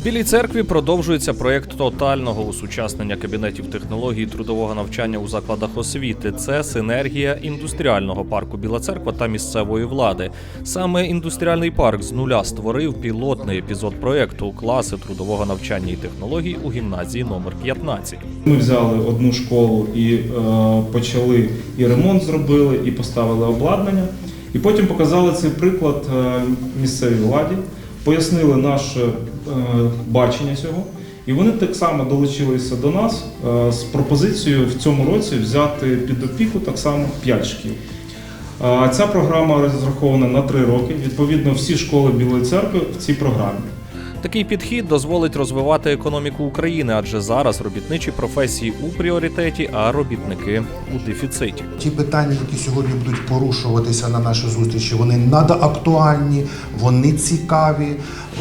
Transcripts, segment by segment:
В Білій церкві продовжується проєкт тотального усучаснення кабінетів технологій трудового навчання у закладах освіти. Це синергія індустріального парку Біла Церква та місцевої влади. Саме індустріальний парк з нуля створив пілотний епізод проєкту класи трудового навчання і технологій у гімназії номер 15. Ми взяли одну школу і е, почали і ремонт зробили, і поставили обладнання. І потім показали цей приклад е, місцевій владі, пояснили наше бачення цього. І вони так само долучилися до нас е, з пропозицією в цьому році взяти під опіку так само 5 шкіл. Е, Ця програма розрахована на 3 роки. Відповідно, всі школи Білої церкви в цій програмі. Такий підхід дозволить розвивати економіку України, адже зараз робітничі професії у пріоритеті, а робітники у дефіциті. Ті питання, які сьогодні будуть порушуватися на нашій зустрічі, вони надоактуальні, вони цікаві.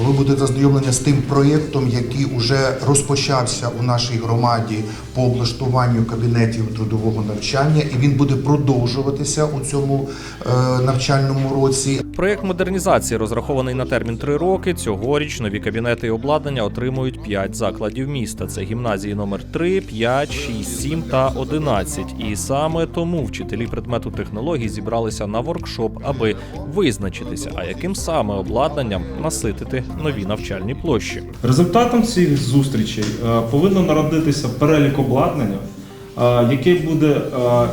Ви будете ознайомлені з тим проєктом, який вже розпочався у нашій громаді по облаштуванню кабінетів трудового навчання, і він буде продовжуватися у цьому е, навчальному році. Проєкт модернізації розрахований на термін три роки. Цьогоріч нові кабінети і обладнання отримують п'ять закладів міста. Це гімназії номер 3, 5, 6, 7 та 11. І саме тому вчителі предмету технологій зібралися на воркшоп, аби визначитися, а яким саме обладнанням наситити нові навчальні площі. Результатом цих зустрічей е, повинно народитися перелік обладнання, е, який буде е,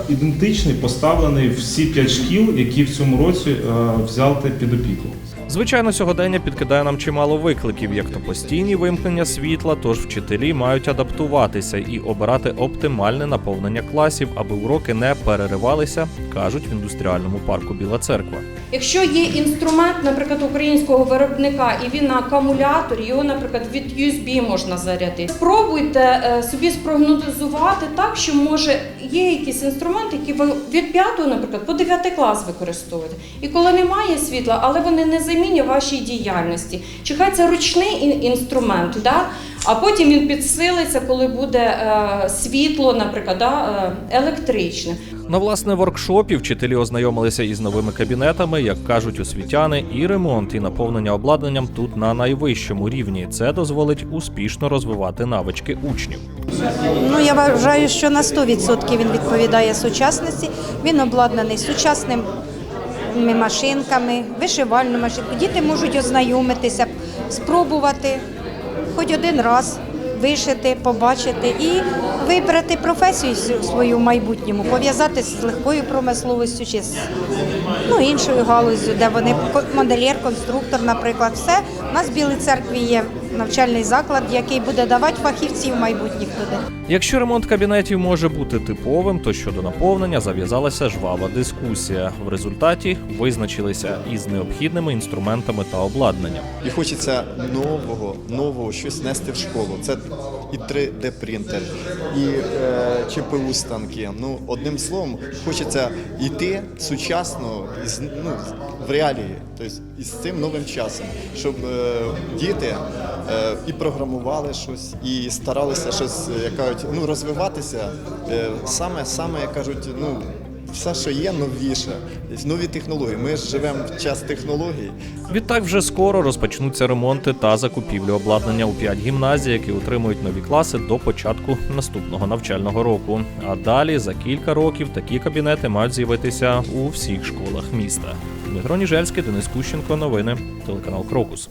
ідентичний, поставлений всі п'ять шкіл, які в цьому році взяти під опіку. Звичайно, сьогодення підкидає нам чимало викликів, як то постійні вимкнення світла, тож вчителі мають адаптуватися і обирати оптимальне наповнення класів, аби уроки не переривалися, кажуть в індустріальному парку Біла Церква. Якщо є інструмент, наприклад, українського виробника, і він на акумуляторі, його, наприклад, від USB можна зарядити. Спробуйте е, собі спрогнозувати так, що може є якийсь інструмент, який ви від 5, наприклад, по 9 клас використовуєте. І коли немає світла, але вони не замінять вашій діяльності. Чи хай це ручний інструмент, да? а потім він підсилиться, коли буде е, світло, наприклад, да, е, електричне. На власне воркшопі вчителі ознайомилися із новими кабінетами, як кажуть освітяни, і ремонт і наповнення обладнанням тут на найвищому рівні. Це дозволить успішно розвивати навички учнів. Ну я вважаю, що на 100% він відповідає сучасності. Він обладнаний сучасними машинками, вишивальною машинкою. Діти можуть ознайомитися, спробувати хоч один раз вишити, побачити і вибрати професію свою в майбутньому, пов'язати з легкою промисловістю чи з ну, іншою галуззю, де вони модельєр, конструктор, наприклад, все. У нас в Білій церкві є навчальний заклад, який буде давати фахівців майбутніх туди. Якщо ремонт кабінетів може бути типовим, то щодо наповнення зав'язалася жвава дискусія. В результаті визначилися із необхідними інструментами та обладнанням. І хочеться нового, нового щось нести в школу. Це і 3D принтер, і е, ЧПУ станки. Ну, одним словом, хочеться йти сучасно ну, в реалії, тобто із цим новим часом, щоб е, діти е, і програмували щось, і старалися щось, як кажуть, ну, розвиватися. Е, саме, саме, як кажуть, ну. Все, що є, новіше, нові технології. Ми ж живемо в час технологій. Відтак вже скоро розпочнуться ремонти та закупівлі обладнання у п'ять гімназій, які отримують нові класи до початку наступного навчального року. А далі за кілька років такі кабінети мають з'явитися у всіх школах міста. Дмитро Ніжельський, Денис Кущенко, новини, телеканал Крокус.